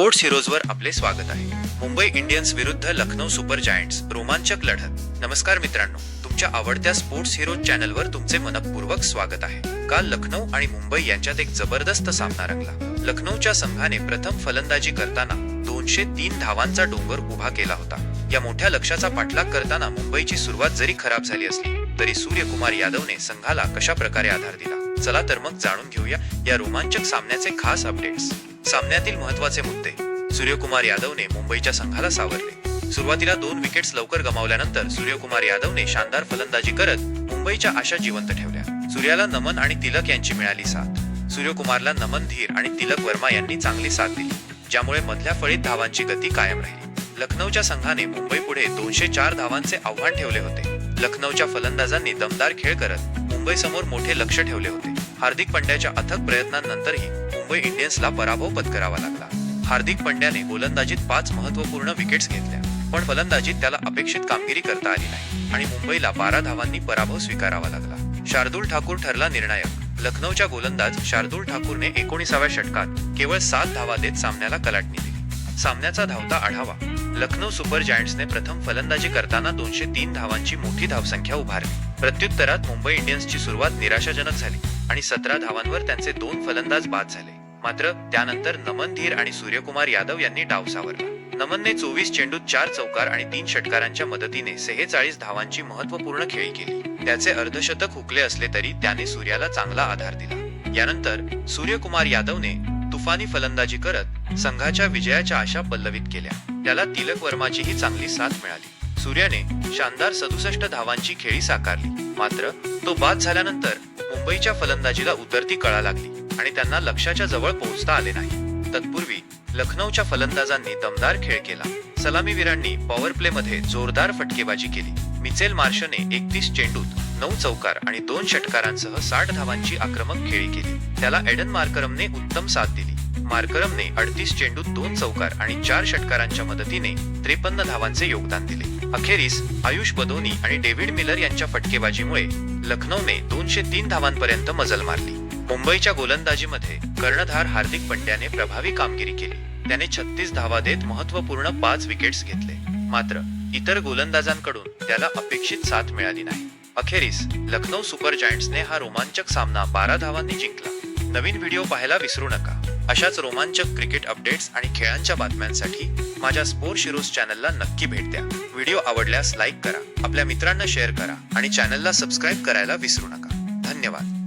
Sports हिरोजवर आपले स्वागत आहे. मुंबई इंडियन्स विरुद्ध लखनौ सुपर जायंट्स रोमांचक लढत. नमस्कार मित्रांनो तुमच्या आवडत्या स्पोर्ट्स हिरो चॅनलवर तुमचे मनपूर्वक स्वागत आहे. काल लखनौ आणि मुंबई यांच्यात एक जबरदस्त सामना रंगला. लखनौच्या संघाने प्रथम फलंदाजी करताना दोनशे तीन धावांचा डोंगर उभा केला होता. या मोठ्या लक्ष्याचा पाठलाग करताना मुंबईची सुरुवात जरी खराब झाली असली तरी सूर्यकुमार यादवने संघाला कशा प्रकारे आधार दिला? चला तर मग जाणून घेऊया या रोमांचक सामन्याचे खास अपडेट्स. सामन्यातील महत्त्वाचे मुद्दे. सूर्यकुमार यादवने मुंबईच्या संघाला सावरले. सुरुवातीला दोन विकेट्स लवकर गमावल्यानंतर सूर्यकुमार यादवने शानदार फलंदाजी करत मुंबईच्या आशा जिवंत ठेवल्या. सूर्याला नमन आणि तिलक यांची मिळाली साथ. सूर्यकुमारला नमन धीर आणि तिलक वर्मा यांनी चांगली साथ दिली ज्यामुळे मधल्या फळीत धावांची गती कायम राहिली. लखनौच्या संघाने मुंबई पुढे दोनशे चार धावांचे आव्हान ठेवले होते. लखनौच्या फलंदाजांनी दमदार खेळ करत मुंबई समोर मोठे लक्ष ठेवले होते. हार्दिक पंड्याच्या अथक प्रयत्नांनंतरही मुंबई इंडियन्सला पराभव पत्करावा लागला. हार्दिक पंड्याने गोलंदाजीत पाच महत्त्वपूर्ण विकेट्स घेतल्या पण फलंदाजीत त्याला अपेक्षित कामगिरी करता आली नाही आणि मुंबईला बारा धावांनी पराभव स्वीकारावा लागला. शार्दूल ठाकूर ठरला निर्णायक. लखनौच्या गोलंदाज शार्दूल ठाकूरने एकोणीसाव्या षटकात केवळ सात धावा देत सामन्याला कलाटणी दिली. सामन्याचा धावता आढावा. लखनौ सुपर जायंट्सने प्रथम फलंदाजी करताना दोनशे तीन धावांची मोठी धावसंख्या उभारली. प्रत्युत्तरात मुंबई इंडियन्सची सुरुवात निराशाजनक झाली आणि सतरा धावांवर त्यांचे दोन फलंदाज बाद झाले. मात्र त्यानंतर नमन धीर आणि सूर्यकुमार यादव यांनी डाव सावरला. नमनने चोवीस चेंडूत चार चौकार आणि तीन षटकारांच्या मदतीने सेहेचाळीस धावांची महत्त्वपूर्ण खेळी केली. त्याचे अर्धशतक हुकले असले तरी त्याने सूर्याला चांगला आधार दिला. यानंतर सूर्यकुमार यादवने तुफानी फलंदाजी करत संघाच्या विजयाच्या आशा पल्लवित केल्या. त्याला तिलक वर्माचीही चांगली साथ मिळाली. सूर्याने शानदार सदुसष्ट धावांची खेळी साकारली. मात्र तो बाद झाल्यानंतर मुंबईच्या फलंदाजीला उतरती कळा लागली. आणि त्यांना लक्ष्याच्या जवळ पोहोचता आले नाही. तत्पूर्वी लखनौच्या फलंदाजांनी दमदार खेळ केला. सलामीवीरांनी पॉवर प्ले मध्ये जोरदार फटकेबाजी केली. मिचेल मार्शने एकतीस चेंडूत नऊ चौकार आणि दोन षटकारांसह साठ धावांची आक्रमक खेळी केली. त्याला एडन मार्करमने उत्तम साथ दिली. मार्करमने अडतीस चेंडूत दोन चौकार आणि चार षटकारांच्या मदतीने त्रेपन्न धावांचे योगदान दिले. अखेरीस आयुष बदोनी आणि डेव्हिड मिलर यांच्या फटकेबाजीमुळे लखनौने दोनशे तीन धावांपर्यंत मजल मारली. मुंबईच्या गोलंदाजीमध्ये कर्णधार हार्दिक पंड्याने प्रभावी कामगिरी केली. त्याने छत्तीस धावा देत महत्त्वपूर्ण पाच विकेट्स घेतले. मात्र इतर गोलंदाजांकडून त्याला अपेक्षित साथ मिळाली नाही. अखेरीस लखनौ सुपर जायंट्सने हा रोमांचक सामना बारा धावांनी जिंकला. नवीन व्हिडिओ पाहायला विसरू नका. अशाच रोमांचक क्रिकेट अपडेट्स आणि खेळांच्या बातम्यांसाठी माझ्या स्पोर्ट शिरोज चॅनलला नक्की भेट द्या. व्हिडिओ आवडल्यास लाईक करा. आपल्या मित्रांना शेअर करा आणि चॅनलला सबस्क्राईब करायला विसरू नका. धन्यवाद.